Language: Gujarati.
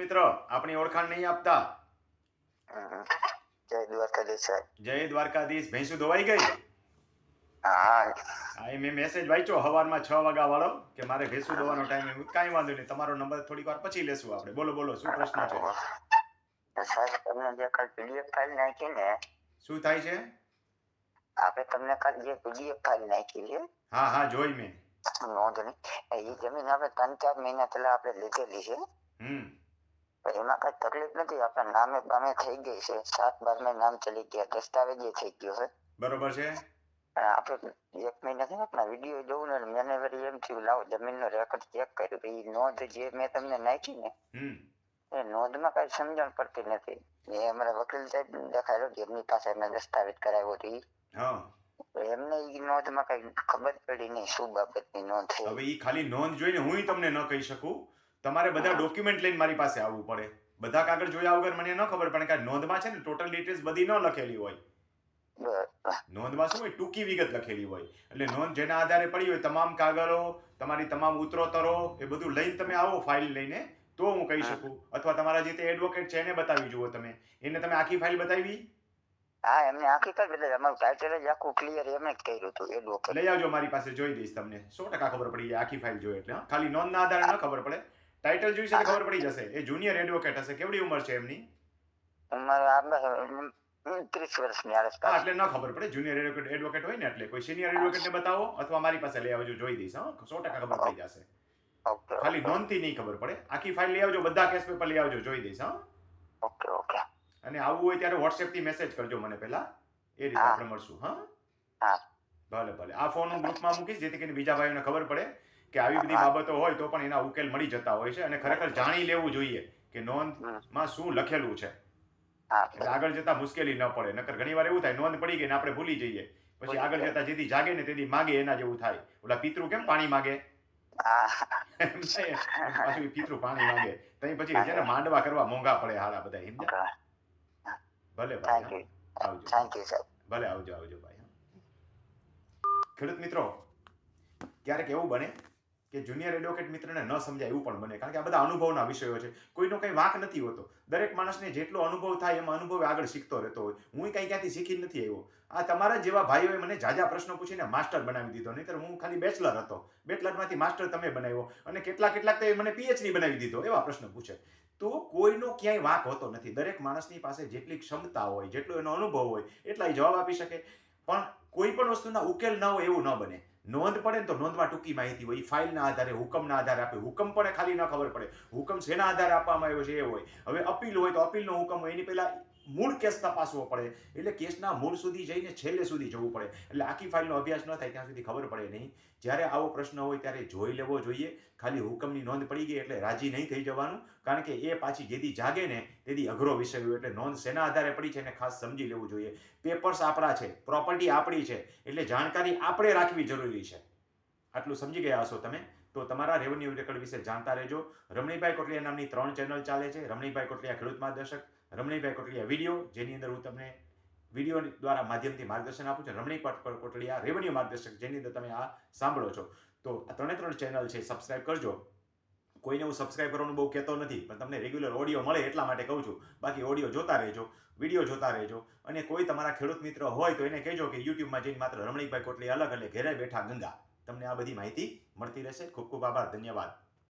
મિત્રો આપણી ઓળખાણ નહીં આપતા. જય દ્વારકાધીશ સાહેબ. જય દ્વારકાધીશ. ભેંસુ ધોવાઈ ગઈ? હા. એ મેં મેસેજ વાંચ્યો હવારમાં છ વાગા વાળો કે મારે ભેંસુ ધોવાનો ટાઈમ કાંઈ વાંધો નહીં. તમારો નંબર થોડીક વાર પછી લેશું આપણે. બોલો બોલો શું પ્રશ્ન છે? સાહેબ તમને જે કાલ પીડીએફ ફાઇલ નાખી ને શું થાય છે? આપણે તમને કાલ જે પીડીએફ ફાઇલ નાખી છે હા હા જોઈ મેં. નોંધણી એ જમીન આપણે ત્રણ ચાર મહિના પહેલા આપણે લીધેલી છે. હમ. એમાં કઈ તકલીફ નથી. આપણા નામે બામે થઈ ગઈ છે. સાત બારમાં નામ ચલી ગયા. દસ્તાવેજ થઈ ગયો છે. બરોબર છે? આપણે એક મહિના થી આપણા વીડિયો જોવું ને મને વળી એમ થયું લાવો જમીનનો રેકોર્ડ ચેક કર્યું. એ નોંધ જે મેં તમને નાખી ને એ નોંધમાં કઈ સમજણ પડતી નથી. એ અમારા વકીલ સાહેબ દેખાડ્યો કે એમની પાસે એમને દસ્તાવેજ કરાવ્યો હતો એમને ઈ નોંધમાં કઈ ખબર પડી નહીં શું બાબતની નોંધ છે. હવે ઈ ખાલી નોંધ જોઈને હું તમને ન કહી શકું? તમારે બધા ડોક્યુમેન્ટ લઈને મારી પાસે આવવું પડે. બધા કાગળ જોયા વગર મને ન ખબર પડે કે નોંધમાં છે ને ટોટલ ડિટેલ્સ બધી ન લખેલી હોય. નોંધમાં શું હોય? ટૂંકી વિગત લખેલી હોય. એટલે નોંધ જેના આધારે પડી હોય તમામ કાગળો તમારી તમામ ઉતરોતરો એ બધું લઈને તમે આવો ફાઇલ લઈને તો હું કહી શકું. અથવા તમારા જે તે એડવોકેટ છે એને બતાવી જુઓ તમે. એને તમે આખી ફાઇલ બતાવી? હા એમને આખી કઈ એટલે અમારું ટાઇટલ જ આખું ક્લિયર એમને જ કર્યું હતું એડવોકેટ લઈ આવજો મારી પાસે જોઈ દઈશ તમને. સો ટકા ખબર પડી જાય આખી ફાઇલ જોઈએ એટલે હા. ખાલી નોંધના આધારે ન ખબર પડે. ટાઇટલ જોઈશે તો ખબર પડી જશે. એ જુનિયર એડવોકેટ હશે. કેવડી ઉંમર છે એમની? ઉંમર ત્રીસ વર્ષની આસપાસ. એટલે ન ખબર પડે. જુનિયર એડવોકેટ એડવોકેટ હોય ને એટલે કોઈ સિનિયર એડવોકેટને બતાવો અથવા મારી પાસે લઈ આવજો જોઈ દઈશ હા. સો ટકા ખબર પડી જશે. ખાલી નોંધથી નહીં ખબર પડે. આખી ફાઇલ લઈ આવજો બધા કેસ પેપર લઈ આવજો જોઈ દઈશ હા. Okay okay. અને આવવું હોય ત્યારે WhatsApp થી મેસેજ કરજો મને પહેલા. એ રીતે આપણે મળશું હા. હા. ભલે ભલે. આ ફોન હું ગ્રુપમાં મૂકીશ જેથી કરીને બીજા ભાઈઓને ખબર પડે. કે આવી બધી બાબતો હોય તો પણ એના ઉકેલ મળી જતા હોય છે અને ખરેખર જાણી લેવું જોઈએ કે નોંધમાં શું લખેલું છે. એટલે આગળ જતા મુશ્કેલી ન પડે. નકર ઘણી વાર એવું થાય નોંધ પડી ગઈ ને આપણે ભૂલી જઈએ. પછી આગળ જતા જેથી જાગે ને તેથી માગે એના જેવું થાય. ઓલા પિતૃ કેમ પાણી માગે? પાછું પિતૃ પાણી માગે. તઈ પછી છે ને માંડવા કરવા મોંઘા પડે હારા બધા હિન્દ ભલે ભાઈ આવજો. ભલે આવજો આવજો ભાઈ ખેડૂત મિત્રો ક્યારેક એવું બને કે જુનિયર એડવોકેટ મિત્રને ન સમજાય એવું પણ બને. કારણ કે આ બધા અનુભવના વિષયો છે. કોઈનો કંઈ વાંક નથી હોતો. દરેક માણસને જેટલો અનુભવ થાય એમાં અનુભવ આગળ શીખતો રહેતો હોય. હું કંઈ ક્યાંથી શીખી નથી આવ્યો. આ તમારા જેવા ભાઈઓએ મને જાજા પ્રશ્નો પૂછીને માસ્ટર બનાવી દીધો. નહીતર હું ખાલી બેચલર હતો. બેચલરમાંથી માસ્ટર તમે બનાવ્યો અને કેટલા કેટલાક તો મને પીએચડી બનાવી દીધો એવા પ્રશ્ન પૂછે. તો કોઈનો ક્યાંય વાંક હોતો નથી. દરેક માણસની પાસે જેટલી ક્ષમતા હોય, જેટલો એનો અનુભવ હોય, એટલા જવાબ આપી શકે. પણ કોઈ પણ વસ્તુના ઉકેલ ન હોય એવું ન બને. નોંધ પડે ને તો નોંધમાં ટૂંકી માહિતી હોય. એ ફાઇલના આધારે, હુકમના આધારે આપે. હુકમ પણ ખાલી ન ખબર પડે. હુકમ શેના આધારે આપવામાં આવ્યો છે એ હોય. હવે અપીલ હોય તો અપીલનો હુકમ હોય. એની પહેલા મૂળ કેસ તપાસવો પડે. એટલે કેસના મૂળ સુધી જઈને છેલ્લે સુધી જવું પડે. એટલે આખી ફાઇલનો અભ્યાસ ન થાય ત્યાં સુધી ખબર પડે નહીં. જ્યારે આવો પ્રશ્ન હોય ત્યારે જોઈ લેવો જોઈએ. ખાલી હુકમની નોંધ પડી ગઈ એટલે રાજી નહીં થઈ જવાનું. કારણ કે એ પાછી જેથી જાગે ને તેથી અઘરો વિષય એટલે નોંધ શેના આધારે પડી છે એને ખાસ સમજી લેવું જોઈએ. પેપર્સ આપણા છે પ્રોપર્ટી આપણી છે. એટલે જાણકારી આપણે રાખવી જરૂરી છે. આટલું સમજી ગયા હશો તમે? તો તમારા રેવન્યુ રેકર્ડ વિશે જાણતા રહેજો. રમણીભાઈ કોટલિયા નામની ત્રણ ચેનલ ચાલે છે. રમણીભાઈ કોટલિયા ખેડૂત માર્ગદર્શક. રમણીભાઈ કોટલીયા વીડિયો, જેની અંદર હું તમને વીડિયો દ્વારા માધ્યમથી માર્ગદર્શન આપું છું. રમણી કોટ- કોટલિયા રેવન્યુ માર્ગદર્શક, જેની અંદર તમે આ સાંભળો છો. તો આ ત્રણે ત્રણ ચેનલ છે, સબસ્ક્રાઇબ કરજો. કોઈને હું સબસ્ક્રાઇબ કરવાનું બહુ કહેતો નથી, પણ તમને રેગ્યુલર ઓડિયો મળે એટલા માટે કહું છું. બાકી ઓડિયો જોતા રહેજો, વીડિયો જોતા રહેજો. અને કોઈ તમારા ખેડૂત મિત્ર હોય તો એને કહેજો કે યુટ્યુબમાં જઈને માત્ર રમણીકભાઈ કોટલી અલગ એટલે ઘેરે બેઠા ગંગા. તમને આ બધી માહિતી મળતી રહેશે. ખૂબ ખૂબ આભાર, ધન્યવાદ.